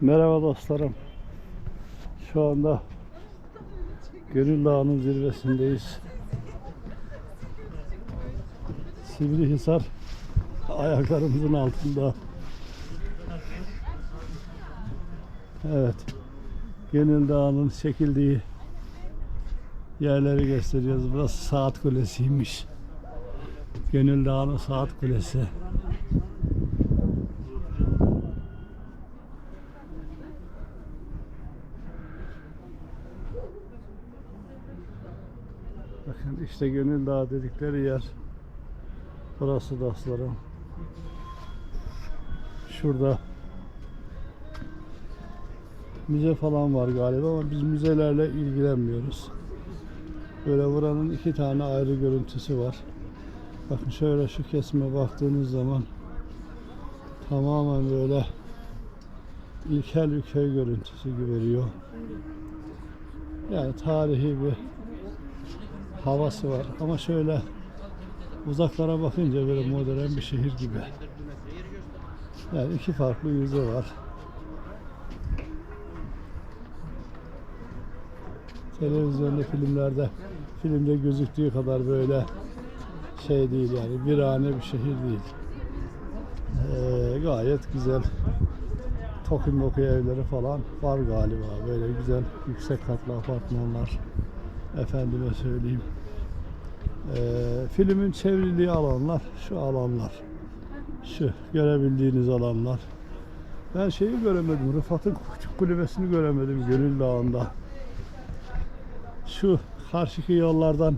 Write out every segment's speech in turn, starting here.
Merhaba dostlarım. Şu anda Gönül Dağı'nın zirvesindeyiz. Sivrihisar ayaklarımızın altında. Evet. Gönül Dağı'nın çekildiği yerleri gösteriyoruz. Burası Saat Kulesi'ymiş. Gönül Dağı'nın Saat Kulesi. Bakın işte Gönül Dağı dedikleri yer. Burası dostlarım. Şurada müze falan var galiba ama biz müzelerle ilgilenmiyoruz. Böyle buranın iki tane ayrı görüntüsü var. Bakın şöyle şu kesime baktığınız zaman tamamen böyle ilkel bir köy görüntüsü veriyor. Yani tarihi bir havası var. Ama şöyle uzaklara bakınca böyle modern bir şehir gibi. Yani iki farklı yüzü var. Televizyonda, filmlerde filmde gözüktüğü kadar böyle şey değil yani virane bir şehir değil. Ee, gayet güzel Tokin moku evleri falan var galiba. Böyle güzel yüksek katlı apartmanlar. Efendime söyleyeyim. Ee, filmin çevrildiği alanlar şu alanlar. Şu görebildiğiniz alanlar. Ben şeyi göremedim. Rıfat'ın küçük kulübesini göremedim Gönül Dağı'nda. Şu karşıki yollardan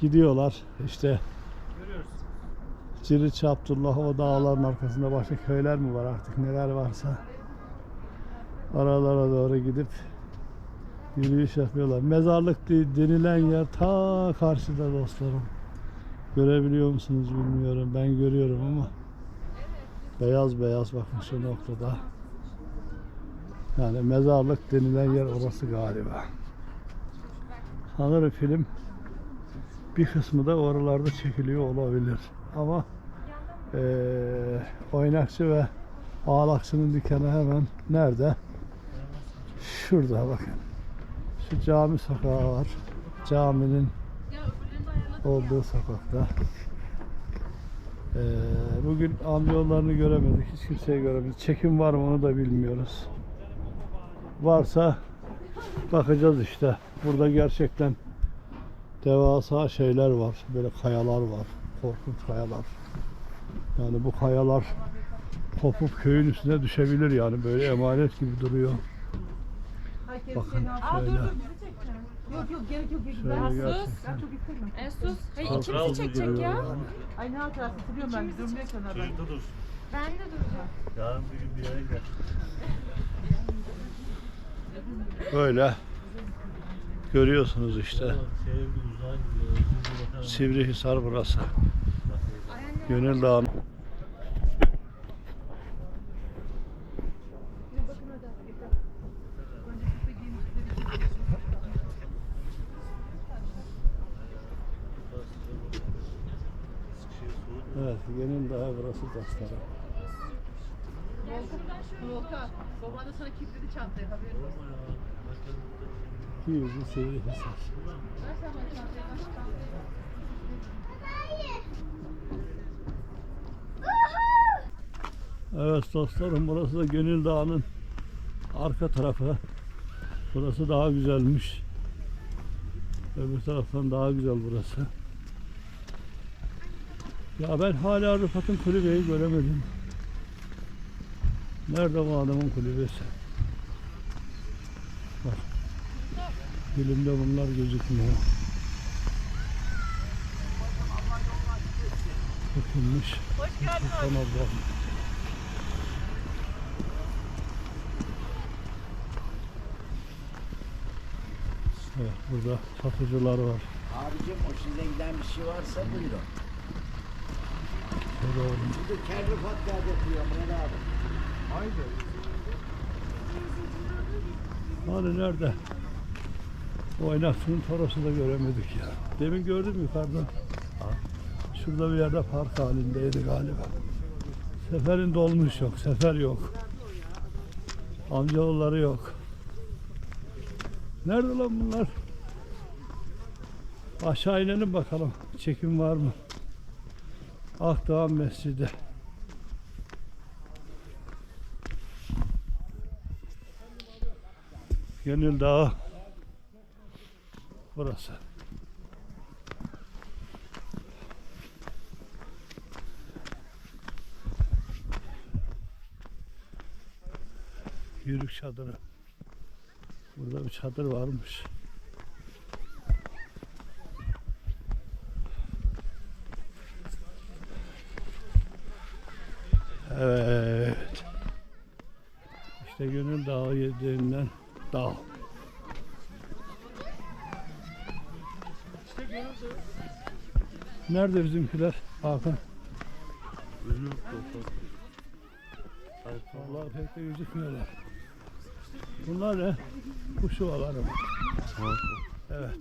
gidiyorlar. İşte Ciriç Abdullah o dağların arkasında başka köyler mi var artık neler varsa aralara doğru gidip yürüyüş yapıyorlar. Mezarlık de- denilen yer ta karşıda dostlarım. Görebiliyor musunuz bilmiyorum. Ben görüyorum ama beyaz beyaz bakın şu noktada. Yani mezarlık denilen yer orası galiba. Sanırım film bir kısmı da oralarda çekiliyor olabilir. Ama eee oynakçı ve ağlakçının dükkanı hemen nerede? Şurada bakın. Şu cami sokağı var. Caminin olduğu sokakta. Eee, bugün amcaoğullarını göremedik. Hiç kimseyi göremedik. Çekim var mı onu da bilmiyoruz. Varsa bakacağız işte. Burada gerçekten devasa şeyler var. Böyle kayalar var. Korkunç kayalar. Yani bu kayalar kopup köyün üstüne düşebilir yani. Böyle emanet gibi duruyor. Bakın Aa dur şöyle. dur bizi çekme. Yok yok gerek yok. gerek yok. Şöyle Ben, gerçekten. ben çok istemem. E sus. Hayır Korkunç ikimizi çekecek ya. Ay ne hatırası siliyorum ben. Durmuyor kenara. Çocukta dur. Ben de duracağım. Yarın bir gün bir yere gel. Böyle görüyorsunuz işte. Şeye bir uzağa gidiyor. Sivrihisar burası. Gönül Dağı. Gönül Dağı burası dostlarım. Volkan. Baban da sana kilitledi çantayı haberin olsun. İki yüzlü Sivrihisar. Ver sen bana çantayı. ver çantayı. Evet dostlarım burası da Gönül Dağı'nın arka tarafı. Burası daha güzelmiş. Öbür taraftan daha güzel burası. Ya ben hala Rıfat'ın kulübeyi göremedim. Nerede bu adamın kulübesi? Bak. Filmde bunlar gözükmüyor. Bakılmış. Hoş geldin. Sultan abla. Evet, burada satıcılar var. Abicim hoşunuza giden bir şey varsa buyurun. Bu da kendi patlağı yapıyor Murat abi. Hani nerede? O oynakçının torosu da göremedik ya. Demin gördüm yukarıda. Şurada bir yerde park halindeydi galiba. Seferin dolmuş yok, sefer yok. Amcaoğulları yok. Nerede lan bunlar? Aşağı inelim bakalım. Çekim var mı? Akdağ Mescidi. Gönül Dağı. Burası. Yürük çadırı. Burada bir çadır varmış. Evet. İşte Gönül Dağı denilen dağ. Nerede bizimkiler? Hakan. Hayır, Vallahi pek de gözükmüyorlar. Bunlar ne? Kuş yuvaları mı? Evet.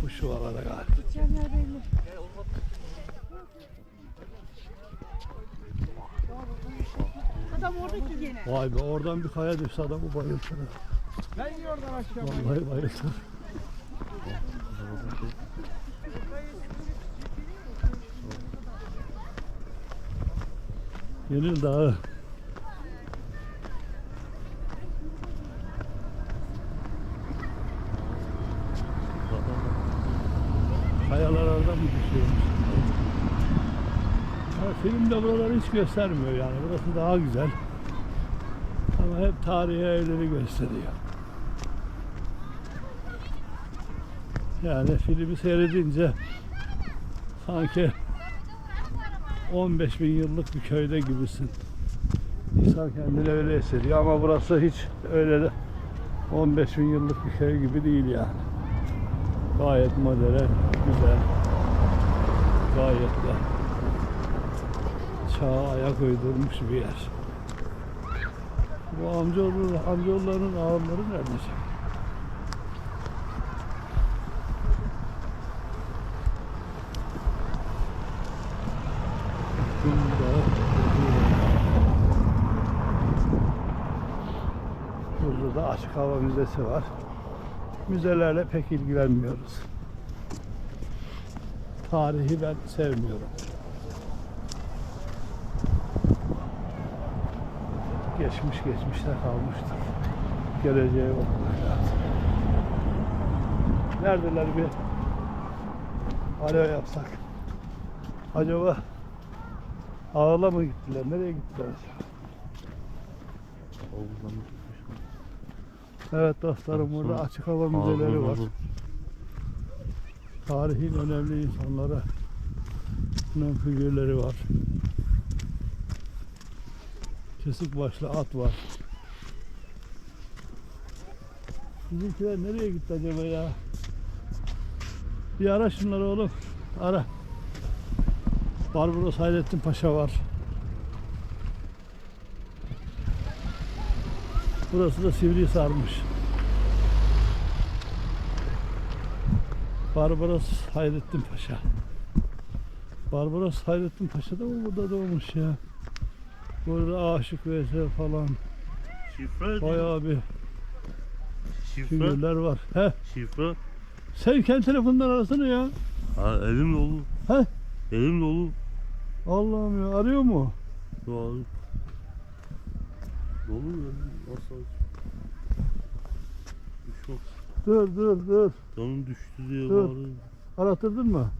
Kuş yuvaları galiba. Adam oradaki gene. Vay be oradan bir kaya düşse adamı bayıltır. Ben oradan aşağı. Vallahi bayıltır. Yenil Dağı. Kayalar oradan mı düşüyormuş? Ha, filmde buraları hiç göstermiyor yani. Burası daha güzel. Ama hep tarihi evleri gösteriyor. Yani filmi seyredince sanki 15 bin yıllık bir köyde gibisin. İnsan kendini öyle hissediyor ama burası hiç öyle de 15 bin yıllık bir köy gibi değil yani. Gayet modern, güzel. Gayet de çağa ayak uydurmuş bir yer. Bu amcaoğlu, amcaoğullarının ağırları nerede? şimdi? Bunda, Burada da açık hava müzesi var. Müzelerle pek ilgilenmiyoruz. Tarihi ben sevmiyorum. Geçmiş geçmişte kalmıştır. Geleceğe bakmak lazım. Neredeler bir alo yapsak. Acaba Ağla mı gittiler? Nereye gittiler acaba? Oğuzdan Evet dostlarım burada açık hava müzeleri var. Tarihin önemli insanları bunun figürleri var. Kesik başlı at var. Bizimkiler nereye gitti acaba ya? Bir ara şunları oğlum. Ara. Barbaros Hayrettin Paşa var. Burası da Sivrihisar'mış. Barbaros Hayrettin Paşa. Barbaros Hayrettin Paşa da mı burada doğmuş ya? Burada Aşık Veysel falan Şifre bayağı bir Şifre. figürler var. He, Şifre. sen kendi telefondan arasana ya. Ha, elim dolu. He? Elim dolu. Allah'ım ya arıyor mu? Doğru. Dolu elim. Nasıl? Çok. Dur dur dur. Canım düştü diye Dur. bağırıyor. Arattırdın mı?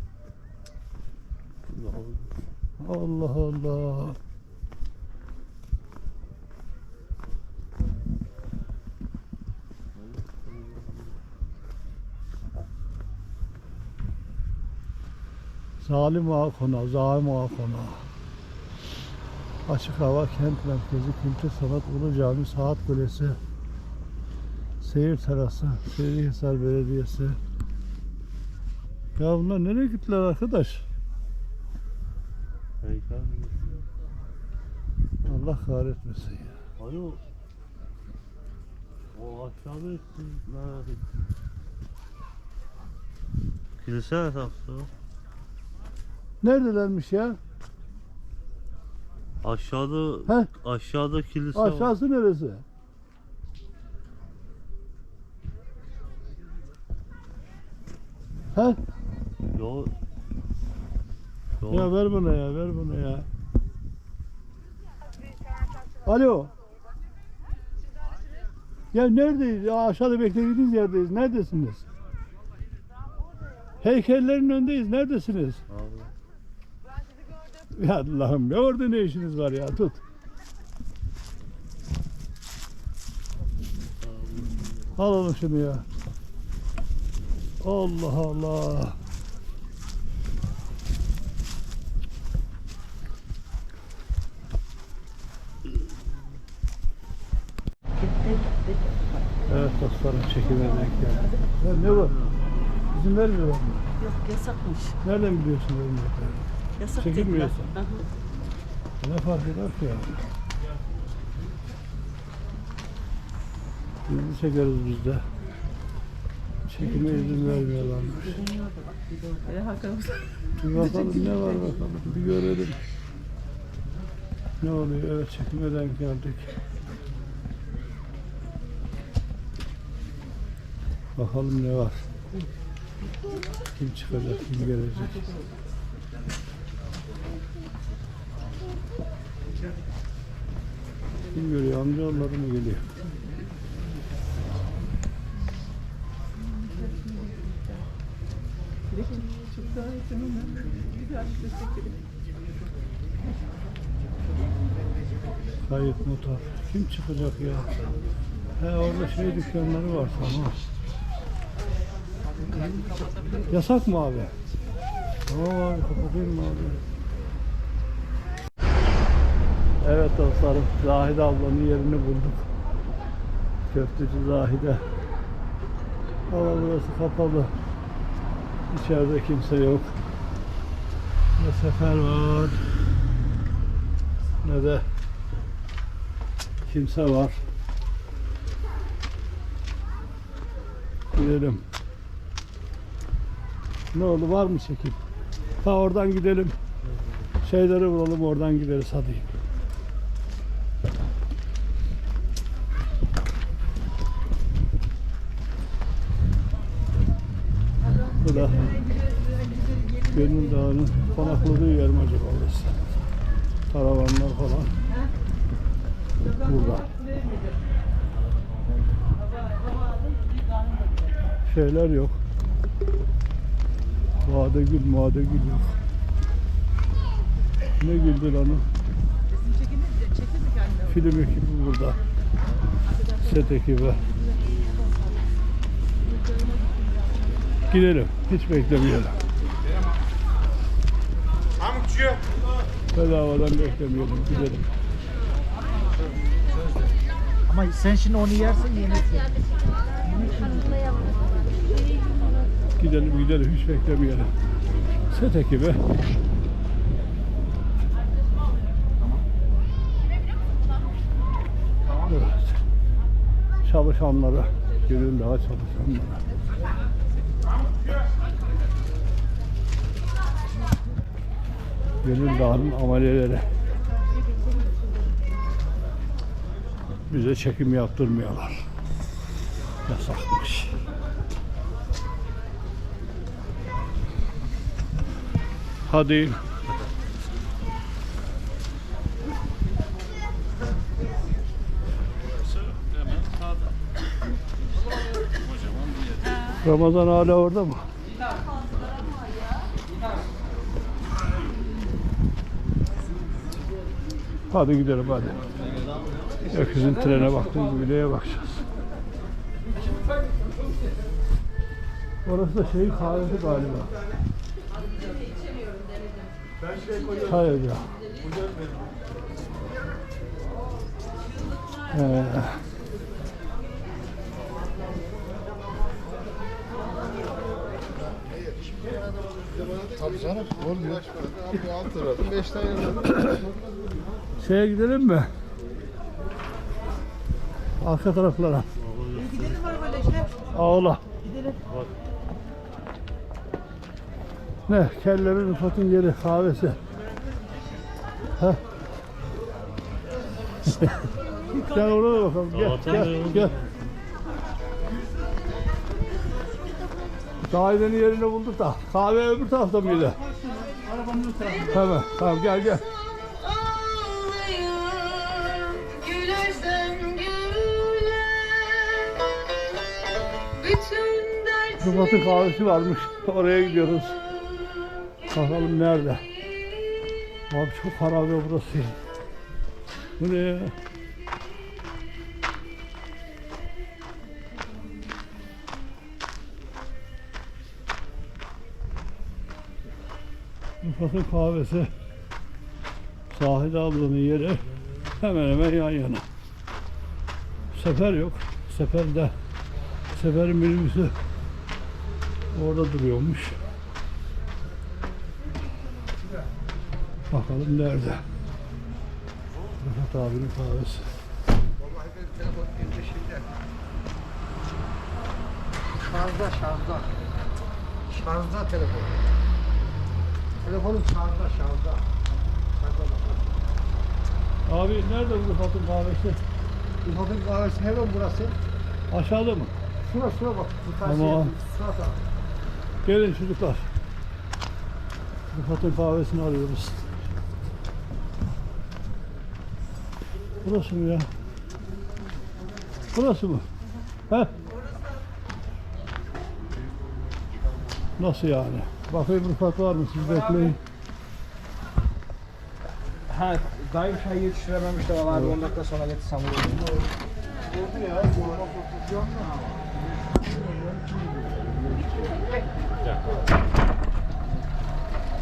Allah Allah. Zalim Ağa Konağı, Zalim Ağa Konağı. Açık hava kent merkezi, kültür sanat, Ulu Cami, Saat Kulesi, Seyir Terası, Seyirhisar Belediyesi. Ya bunlar nereye gittiler arkadaş? Allah kahretmesin ya. Alo. O aşağıda etsin. Kilise esası. Neredelermiş ya? Aşağıda He? aşağıda kilise var. Aşağısı neresi? He? Yo. Ya ver bana ya, ver bana ya. Alo. Ya neredeyiz? Ya aşağıda beklediğiniz yerdeyiz. Neredesiniz? Heykellerin önündeyiz. Neredesiniz? Abi. Ya Allah'ım ya orada ne işiniz var ya tut. Alalım şunu ya. Allah Allah. Evet dostlarım çekime denk geldi. Ya ne var? İzin vermiyorlar mı? Yok yasakmış. Nereden biliyorsun vermiyorlar? Yasak. Hı hı. Ne fark eder ki ya? Biz de çekeriz biz de. Çekime izin vermiyorlarmış. Hele Hakan Bir bakalım ne var bakalım. Bir görelim. Ne oluyor? Evet çekime denk geldik. Bakalım ne var. Kim çıkacak, kim gelecek. Kim görüyor? Amcaoğulları mı geliyor? çok daha motor. Kim çıkacak ya? He orada şey dükkanları var tamam. Yasak mı abi? Tamam abi kapatayım mı abi? Evet dostlarım Zahide ablanın yerini bulduk. Köfteci Zahide. Ama burası kapalı. İçeride kimse yok. Ne sefer var ne de kimse var. Gidelim. Ne oldu var mı çekim? Ta oradan gidelim. Şeyleri bulalım oradan gideriz hadi. Bu da Gönül Dağı'nın konakladığı yer mi acaba orası? Karavanlar falan. Burada. Şeyler yok. Vade gül, made gül yok. Ne güldü lan o? Film ekibi burada. Set ekibi. Gidelim. Hiç beklemeyelim. Bedavadan beklemeyelim. Gidelim. Ama sen şimdi onu yersin yemesin. Gidelim gidelim. Hiç beklemeyelim. Set ekibi. Evet. Çalışanları. Gönül daha çalışanları. Gönül Dağı'nın ameleleri. Bize çekim yaptırmıyorlar. Yasakmış. Hadi. Ramazan hala orada mı? Hadi gidelim hadi. Öküzün trene baktığım gibi neye bakacağız? Orası da şeyin kahvesi galiba. Çay ocağı. Ee, Tabii canım. Oluyor. Abi 6 liradan 5 tane şeye gidelim mi? Arka taraflara. Gidelim arabayla işte. Ağla. Gidelim. Ne? Kellerin Rıfat'ın yeri kahvesi. Heh. gel oraya bakalım. Gel, gel, gel. Sahilin yerini bulduk da. Kahve öbür tarafta mıydı? Arabanın öte tarafı. Tamam, tamam gel gel. Rıfat'ın kahvesi varmış. Oraya gidiyoruz. Bakalım nerede? Abi çok harabe burası. Bu ne ya? Rıfat'ın kahvesi. Sahil ablanın yeri hemen hemen yan yana. Sefer yok. Seferde Sefer minibüsü orada duruyormuş. Bakalım nerede? Rıfat abinin kahvesi. Şarjda şarjda. Şarjda telefon. Telefonun şarjda şarjda. Şarjda bak. Abi nerede bu Rıfat'ın kahvesi? Rıfat'ın kahvesi hemen burası. Aşağıda mı? Şura şura bak. Bu. Tamam. Taraf. Gelin çocuklar. Rıfat'ın kahvesini arıyoruz. Burası mı ya? Burası mı? He? Nasıl yani? Bakayım Rıfat var mı? Siz bekleyin. Ha, dayım çay yetiştirememiş de valla 10 dakika sonra getirsem olur.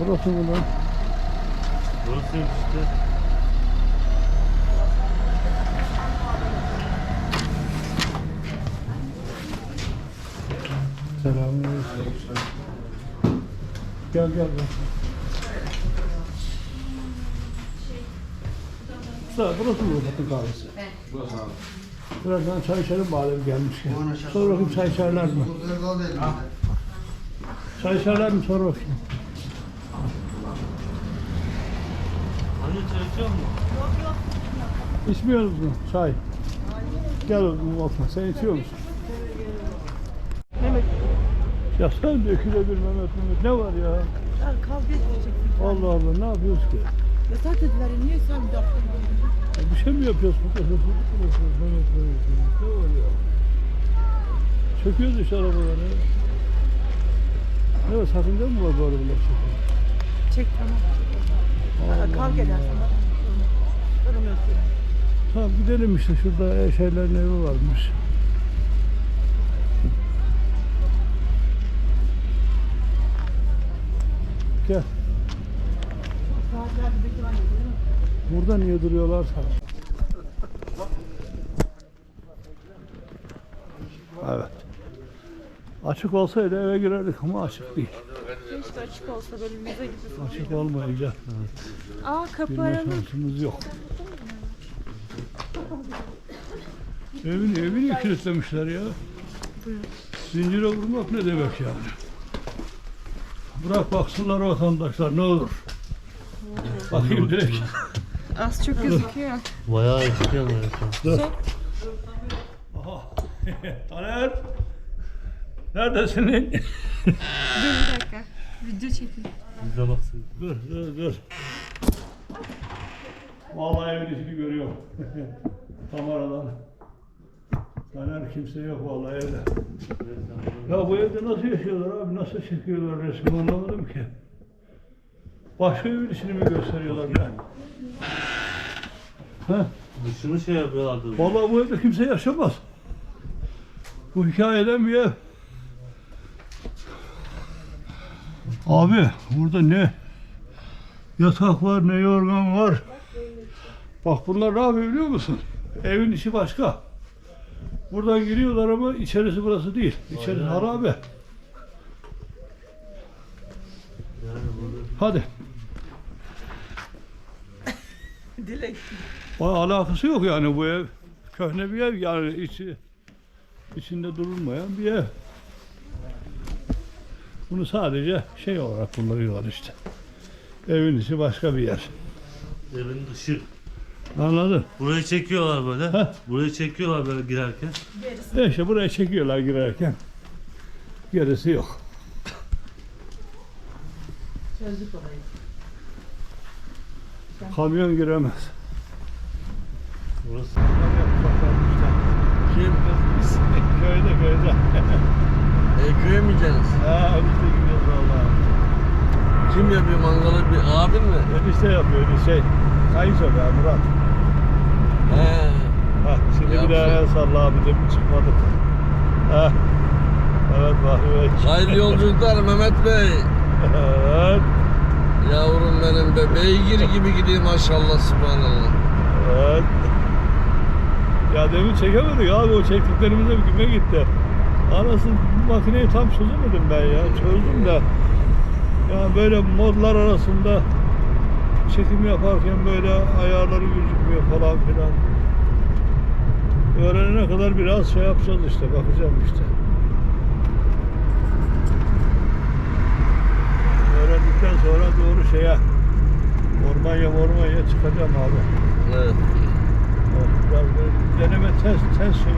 Burası mı lan? Burası işte. Selamünaleyküm. Gel gel gel. Usta burası mı Rıfat'ın kahvesi? Burası abi. Birazdan çay içelim madem gelmişken. Sor bakayım çay içerler mi? Çay içerler mi? Sor bakayım. Hani çay içiyor mu? İçmiyoruz mu? Çay. Gel oğlum bakma. Sen içiyor musun? Mehmet, Ya sen döküle bir Mehmet Mehmet. Ne var ya? sen kavga edeceksin. Allah Allah ne yapıyoruz ki? Yasak dediler ya, niye sen bir yaptın? Ya bir şey mi yapıyoruz burada? Mehmet Mehmet Mehmet. Ne var ya? Çöküyoruz işte arabaları. Ne var sakınca mı var bu arabalar çöküyor? Çek tamam. Allah Kavga edersen bak. Tamam gidelim işte şurada şeylerin evi varmış. Burada niye duruyorlar Evet. Açık olsaydı eve girerdik ama açık değil. Keşke açık olsa böyle müze gibi. Açık olmayınca Aa kapı girme aralık. şansımız yok. Evini evini kilitlemişler ya. Zincire vurmak ne demek yani? Bırak baksınlar vatandaşlar ne olur. Bakayım direkt. Az çok gözüküyor. Bayağı ama ya. Dur. Aha. Taner. Neredesin? Dur bir dakika. Video çekin. Bize baksın. dur dur dur. Vallahi evin içini görüyorum. Kameradan. Taner kimse yok vallahi evde. Ya bu evde nasıl yaşıyorlar abi? Nasıl çekiyorlar resmi anlamadım ki. Başka evin içini mi gösteriyorlar yani? Heh. Dışını şey yapıyorlardı. Vallahi bu evde kimse yaşamaz. Bu hikayeden bir ev. Abi burada ne yatak var ne yorgan var. Bak bunlar ne yapıyor biliyor musun? Evin içi başka. Buradan giriyorlar ama içerisi burası değil. İçerisi harabe. Hadi. Dilek. O alakası yok yani bu ev. Köhne bir ev yani içi içinde durulmayan bir ev. Bunu sadece şey olarak kullanıyorlar işte. Evin içi başka bir yer. evin dışı. Anladın? Burayı çekiyorlar böyle. Heh. Burayı çekiyorlar böyle girerken. E işte buraya çekiyorlar girerken. Gerisi yok. Çözdük Kamyon giremez. Burası. Kim? köyde köyde. E, köye mi gideceksiniz? ha biz de gidiyoruz valla. Kim yapıyor mangalı? Bir abin mi? Enişte yapıyor şey. Kayınço be Murat. He. Ha, şimdi bir Yapsın. daha el salla abi demin çıkmadık. Ha. Evet Bahri Bey. Hayırlı yolculuklar Mehmet Bey. Evet. Yavrum benim be. Beygir gibi gidiyor maşallah subhanallah. Evet. Ya demin çekemedik abi o çektiklerimize bir güme gitti. Anasını makineyi tam çözemedim ben ya. Çözdüm de. Ya böyle modlar arasında çekim yaparken böyle ayarları gözükmüyor falan filan. Öğrenene kadar biraz şey yapacağız işte. Bakacağım işte. Öğrendikten sonra doğru şeye Ormanya Ormanya çıkacağım abi. Evet. Biraz böyle deneme test test şey